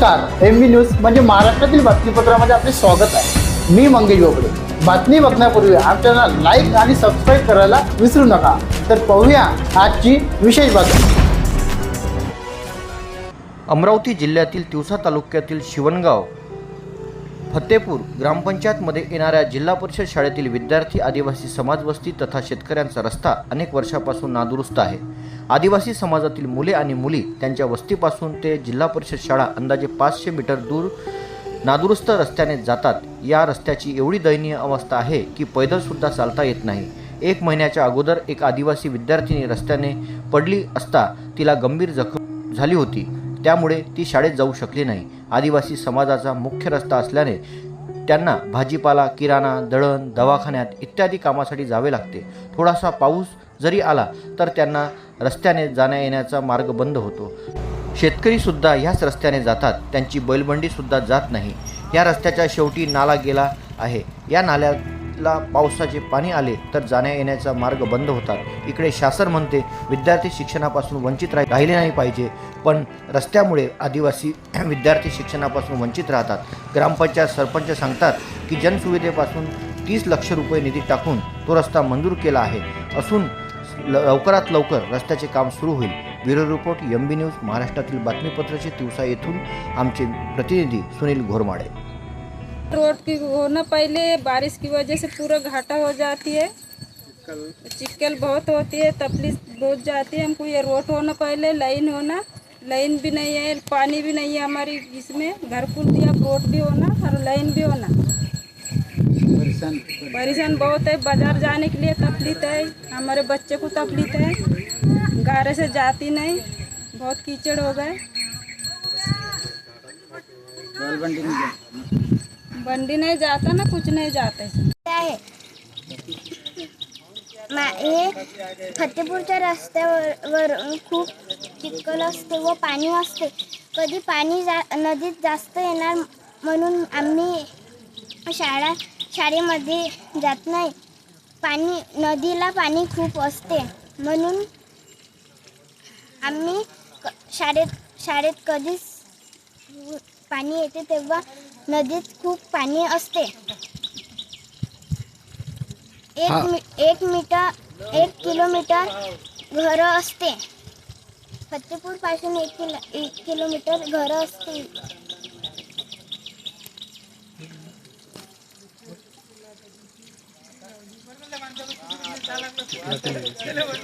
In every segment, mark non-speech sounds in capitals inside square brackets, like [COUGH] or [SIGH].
नमस्कार M B news म्हणजे महाराष्ट्रातील बातमीपत्रामध्ये आपले स्वागत आहे. मी मंगेश बोबडे. बातमी बघण्यापूर्वी आमच्या लाईक आणि सबस्क्राईब करायला विसरू नका. तर पाहूया आजची विशेष बातमी. अमरावती जिल्ह्यातील तिवसा तालुक्यातील शिवणगाव फतेपूर ग्रामपंचायतमध्ये येणाऱ्या जिल्हा परिषद शाळेतील विद्यार्थी आदिवासी समाज वस्ती तथा शेतकऱ्यांचा रस्ता अनेक वर्षापासून नादुरुस्त आहे. आदिवासी समाजातील मुले आणि मुली त्यांच्या वस्तीपासून ते जिल्हा परिषद शाळा अंदाजे पाचशे मीटर दूर नादुरुस्त रस्त्याने जातात. या रस्त्याची एवढी दयनीय अवस्था आहे की पैदलसुद्धा चालता येत नाही. एक महिन्याच्या अगोदर एक आदिवासी विद्यार्थिनी रस्त्याने पडली असता तिला गंभीर जखम झाली होती. त्यामुळे ती शाळेत जाऊ शकली नाही. आदिवासी समाजाचा मुख्य रस्ता असल्याने त्यांना भाजीपाला किराणा दळण दवाखान्यात इत्यादी कामासाठी जावे लागते. थोडासा पाऊस जरी आला तर त्यांना रस्त्याने जाण्या येण्याचा मार्ग बंद होतो. शेतकरीसुद्धा ह्याच रस्त्याने जातात. त्यांची बैलबंडीसुद्धा जात नाही. या रस्त्याच्या शेवटी नाला गेला आहे. या शाळेतला पावसाचे पाणी आले तर जाण्या येण्याचा मार्ग बंद होतात. इकडे शासन म्हणते विद्यार्थी शिक्षणापासून वंचित राह राहिले नाही पाहिजे. पण रस्त्यामुळे आदिवासी [CLEARS THROAT] विद्यार्थी शिक्षणापासून वंचित राहतात. ग्रामपंचायत सरपंच सांगतात की जनसुविधेपासून तीस लक्ष रुपये निधी टाकून तो रस्ता मंजूर केला आहे. असून ल- लवकरात लवकर रस्त्याचे काम सुरू होईल. Bureau report M B news महाराष्ट्रातील बातमीपत्राचे दिवसा येथून आमचे प्रतिनिधी सुनील घोरमाडे. रोड की होना पहले बारिश की वजह से पूरा घाटा हो जाती है। चिक्कल बहुत होती है तकलीफ़ बहुत जाती है। हमको ये रोड होना पहले लाइन होना लाइन भी नहीं है पानी भी नहीं है हमारी इसमें। घर पुल दिया रोड भी होना और लाइन भी होना परेशान बहुत है बाज़ार जाने के लिए तकलीफ़ है हमारे बच्चे को तकलीफ़ है गारे से जाती नहीं बहुत कीचड़ हो गए। बंडी नहीं जाता ना कुछ नहीं जाते आहे. मा हे फतेपूरच्या रस्त्यावर खूप चिखल असते व पाणी असते कधी पाणी जा नदीत जास्त येणार म्हणून आम्ही शाळा शाळेमध्ये जात नाही. पाणी नदीला पाणी खूप असते म्हणून आम्ही शाळेत शाळेत कधीच पाणी येते तेव्हा नदीत खूप पाणी असते. एक मी एक मीटर एक किलोमीटर घरं असते. फतेपूरपासून एक किलो एक किलोमीटर घरं असते.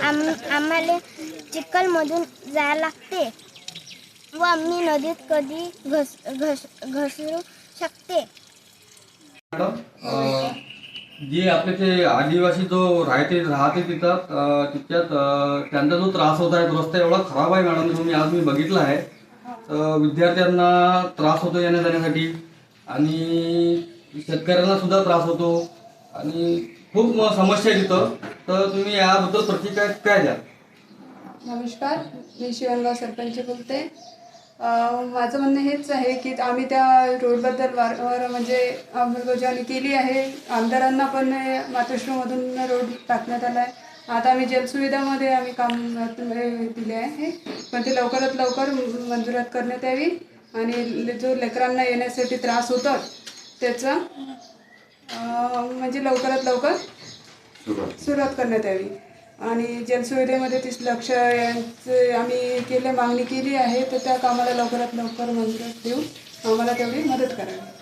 आम आम्हाला चिखलमधून जायला लागते. व आम्ही नदीत कधी घस घस घसरू शकते. मॅडम जे आपले ते आदिवासी जो राहते राहते तिथं अ, त्यांचा जो त्रास होत आहे तो रस्ता एवढा खराब आहे मॅडम तुम्ही आज मी बघितला आहे. तर विद्यार्थ्यांना त्रास होतो येण्या जाण्यासाठी आणि शेतकऱ्यांना सुद्धा त्रास होतो आणि खूप समस्या आहे तिथं. तर तुम्ही याबद्दल प्रतिक्रिया काय द्या नमस्कार मी शिवणगाव सरपंच बोलते. माझं म्हणणं हेच आहे की आम्ही त्या रोडबद्दल वारंवार म्हणजे अंमलबजावणी केली आहे. आमदारांना पण मातोश्रीमधून रोड टाकण्यात आला आहे. आता आम्ही जलसुविधामध्ये आम्ही काम दिले आहे. पण ते लवकरात लवकर मंजुरात करण्यात यावी. आणि जो लेकरांना येण्यासाठी त्रास होतात त्याचा म्हणजे लवकरात लवकर सुरुवात करण्यात यावी. आणि जलसुविधेमध्ये तीस लक्ष यांचं आम्ही केले मागणी केली आहे तर त्या कामाला लवकरात लवकर मंजुरात देऊन आम्हाला तेवढी मदत करावी.